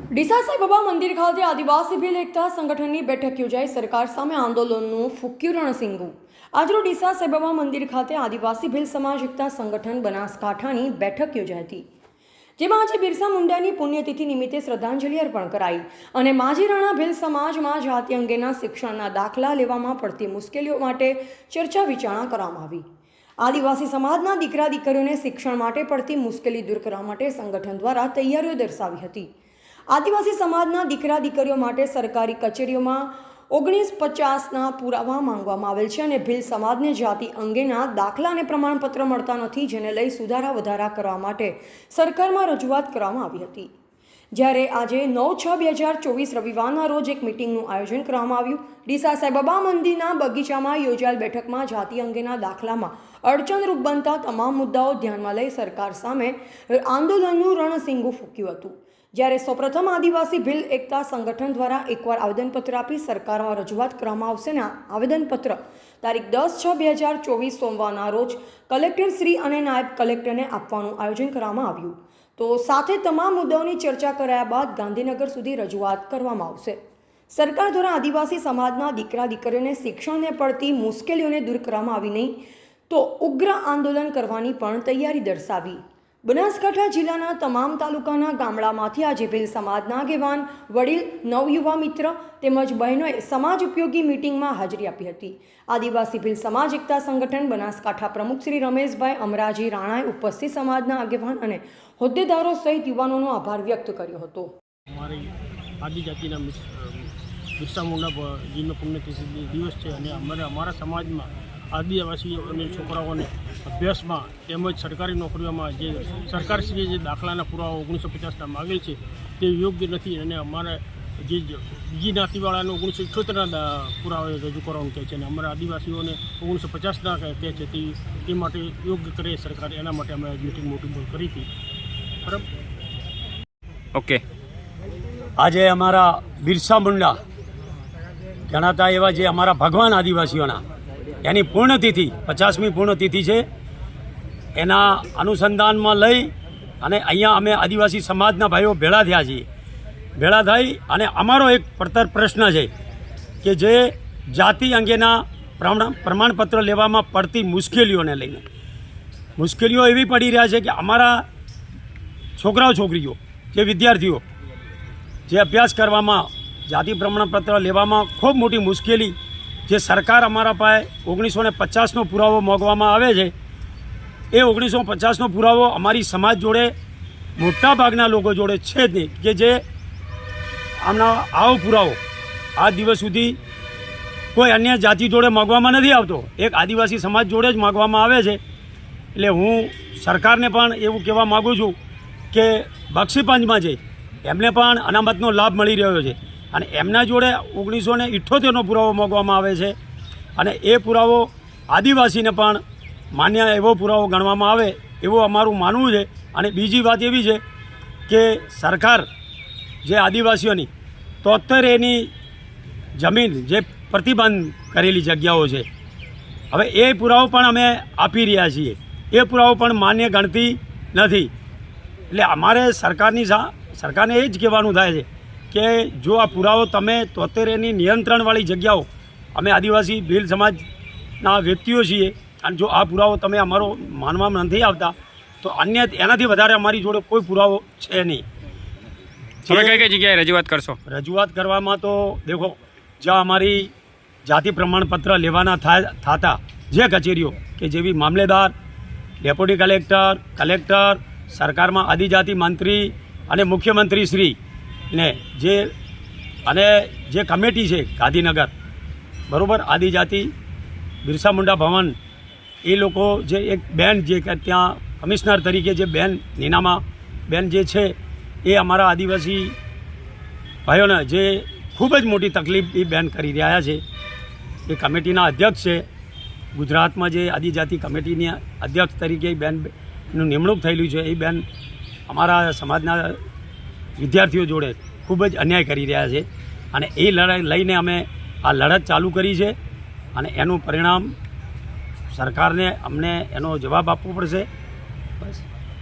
ડીસા સાંઈબાબા મંદિર ખાતે આદિવાસી ભીલ એકતા સંગઠનની બેઠક યોજાઈ. સરકાર સામે આંદોલનનું ફૂક્યું રણસિંગું. આજરોજ ડીસા સાંઈબાબા મંદિર ખાતે આદિવાસી ભીલ સમાજ એકતા સંગઠન બનાસકાંઠાની બેઠક યોજાઈ હતી. જેમાં આજે બિરસા મુંડાની પુણ્યતિથિ નિમિત્તે શ્રદ્ધાંજલિ અર્પણ કરાઈ અને માજી રાણા ભીલ સમાજમાં જાતિ અંગેના શિક્ષણના દાખલા લેવામાં પડતી મુશ્કેલીઓ માટે ચર્ચા વિચારણા કરવામાં આવી. આદિવાસી સમાજના દીકરા દીકરીઓને શિક્ષણ માટે પડતી મુશ્કેલી દૂર કરવા માટે સંગઠન દ્વારા તૈયારીઓ દર્શાવી હતી. આદિવાસી સમાજના દીકરા દીકરીઓ માટે સરકારી કચેરીઓમાં ઓગણીસ પચાસના પુરાવા માંગવામાં આવેલ છે અને ભીલ સમાજને જાતિ અંગેના દાખલા અને પ્રમાણપત્ર મળતા નથી, જેને લઈ સુધારા વધારા કરવા માટે સરકારમાં રજૂઆત કરવામાં આવી હતી. જ્યારે આજે નવ છ બે હજાર ચોવીસ રવિવારના રોજ એક મિટિંગનું આયોજન કરવામાં આવ્યું. ડીસા સાઈબાબા મંદિરના બગીચામાં યોજાયેલ બેઠકમાં જાતિ અંગેના દાખલામાં અડચણરૂપ બનતા તમામ મુદ્દાઓ ધ્યાનમાં લઈ સરકાર સામે આંદોલનનું રણસિંગું ફૂક્યું હતું. જ્યારે સૌપ્રથમ આદિવાસી ભીલ એકતા સંગઠન દ્વારા એકવાર આવેદનપત્ર આપી સરકારમાં રજૂઆત કરવામાં આવશે ને આવેદનપત્ર તારીખ દસ છ બે હજાર ચોવીસ સોમવારના રોજ કલેક્ટર શ્રી અને નાયબ કલેક્ટરને આપવાનું આયોજન કરવામાં આવ્યું. તો સાથે તમામ મુદ્દાઓની ચર્ચા કરાયા બાદ ગાંધીનગર સુધી રજૂઆત કરવામાં આવશે. સરકાર દ્વારા આદિવાસી સમાજના દીકરા દીકરીઓને શિક્ષણને પડતી મુશ્કેલીઓને દૂર કરવામાં આવી નહીં તો ઉગ્ર આંદોલન કરવાની પણ તૈયારી દર્શાવી. બનાસકાંઠા જિલ્લાના તમામ તાલુકાના ગામડામાંથી આજે ભીલ સમાજના આગેવાન, વડીલ, નવયુવા મિત્ર તેમજ બહેનોએ સમાજ ઉપયોગી મિટિંગમાં હાજરી આપી હતી. આદિવાસી ભીલ સમાજ એકતા સંગઠન બનાસકાંઠા પ્રમુખ શ્રી રમેશભાઈ અમરાજી રાણાએ ઉપસ્થિત સમાજના આગેવાન અને હોદ્દેદારો સહિત યુવાનોનો આભાર વ્યક્ત કર્યો હતો. આદિજાતિના પુણ્યતિથિ દિવસ છે અને અમારા સમાજમાં આદિવાસી અને છોકરાઓને અભ્યાસમાં તેમજ સરકારી નોકરીઓમાં જે સરકારશ્રીએ જે દાખલાના પુરાવા ઓગણીસો પચાસના માગેલ છે તે યોગ્ય નથી અને અમારે જે બીજી જ્ઞાતિવાળાને ઓગણીસો ઇઠ્યોતેરના પુરાવા રજૂ કરવાનું કહે છે અને અમારા આદિવાસીઓને ઓગણીસો પચાસના કહે છે તે તે માટે યોગ્ય કરે સરકાર એના માટે અમે મિટિંગ મોટી કરી હતી. બરાબર? ઓકે. આજે અમારા બિરસા મુંડા જણાતા એવા જે અમારા ભગવાન આદિવાસીઓના એની પૂર્ણતિથિ, પચાસમી પૂર્ણતિથિ છે. એના અનુસંધાનમાં લઈ અને અહીંયા અમે આદિવાસી સમાજના ભાઈઓ ભેળા થયા છીએ. ભેળા થઈ અને અમારો એક પડતર પ્રશ્ન છે કે જે જાતિ અંગેના પ્રમાણ, પ્રમાણપત્ર લેવામાં પડતી મુશ્કેલીઓને લઈને. મુશ્કેલીઓ એવી પડી રહ્યા છે કે અમારા છોકરાઓ, છોકરીઓ, જે વિદ્યાર્થીઓ, જે અભ્યાસ કરવામાં, જાતિ પ્રમાણપત્ર લેવામાં ખૂબ મોટી મુશ્કેલી જે સરકાર અમારા પાસે ઓગણીસો ને પચાસનો પુરાવો માગવામાં આવે છે, એ ઓગણીસો પચાસનો પુરાવો અમારી સમાજ જોડે મોટા ભાગના લોકો જોડે છે જ નહીં. કે જે આમના આવો પુરાવો આ દિવસ સુધી કોઈ અન્ય જાતિ જોડે માગવામાં નથી આવતો. એક આદિવાસી સમાજ જોડે જ માગવામાં આવે છે. એટલે હું સરકારને પણ એવું કહેવા માગું છું કે બક્ષીપંચમાં છે, એમને પણ અનામતનો લાભ મળી રહ્યો છે. અને એમના જોડે ઓગણીસો ને ઇઠ્ઠોતેરનો પુરાવો માગવામાં આવે છે. અને એ પુરાવો આદિવાસીને પણ માન્ય એવો પુરાવો ગણવામાં આવે એવું અમારું માનવું છે. અને બીજી વાત એવી છે કે સરકાર જે આદિવાસીઓની તોતેર એની જમીન જે પ્રતિબંધ કરેલી જગ્યાઓ છે. હવે એ પુરાવો પણ અમે આપી રહ્યા છીએ. એ પુરાવો પણ માન્ય ગણતી નથી. એટલે અમારે સરકારની સરકારને એ જ કહેવાનું થાય છે કે જો આ પુરાવો તમે તોતેર એની નિયંત્રણવાળી જગ્યાઓ અમે આદિવાસી ભીલ સમાજના વ્યક્તિઓ છીએ અને જો આ પુરાવો તમે અમારો માનવામાં નથી આવતા તો અન્ય એનાથી વધારે અમારી જોડે કોઈ પુરાવો છે નહીં. તમે કઈ કઈ જગ્યાએ રજૂઆત કરશો? રજૂઆત કરવામાં તો દેખો જ્યાં અમારી જાતિ પ્રમાણપત્ર લેવાના થતા જે કચેરીઓ કે જેવી મામલેદાર ડેપ્યુટી કલેક્ટર કલેક્ટર સરકારમાં આદિજાતિ મંત્રી અને મુખ્યમંત્રી શ્રી ને જે, અને જે કમિટી છે ગાંધીનગર, બરાબર? આદિજાતિ બિરસા મુંડા ભવન, એ લોકો જે એક બેન જે કે ત્યાં કમિશનર તરીકે જે બેન, નીનામા બેન જે છે, એ અમારા આદિવાસી ભાઈઓને જે ખૂબ જ મોટી તકલીફ એ બેન કરી રહ્યા છે. એ કમિટીના અધ્યક્ષ છે. ગુજરાતમાં જે આદિજાતિ કમિટીની અધ્યક્ષ તરીકે એ બેનનું નિમણૂક થયેલું છે. એ બેન અમારા સમાજના વિદ્યાર્થીઓ જોડે ખૂબ જ અન્યાય કરી રહ્યા છે. અને એ લડાઈ લઈને અમે આ લડત ચાલુ કરી છે. અને એનું પરિણામ સરકારને અમને એનો જવાબ આપવો પડશે. બસ.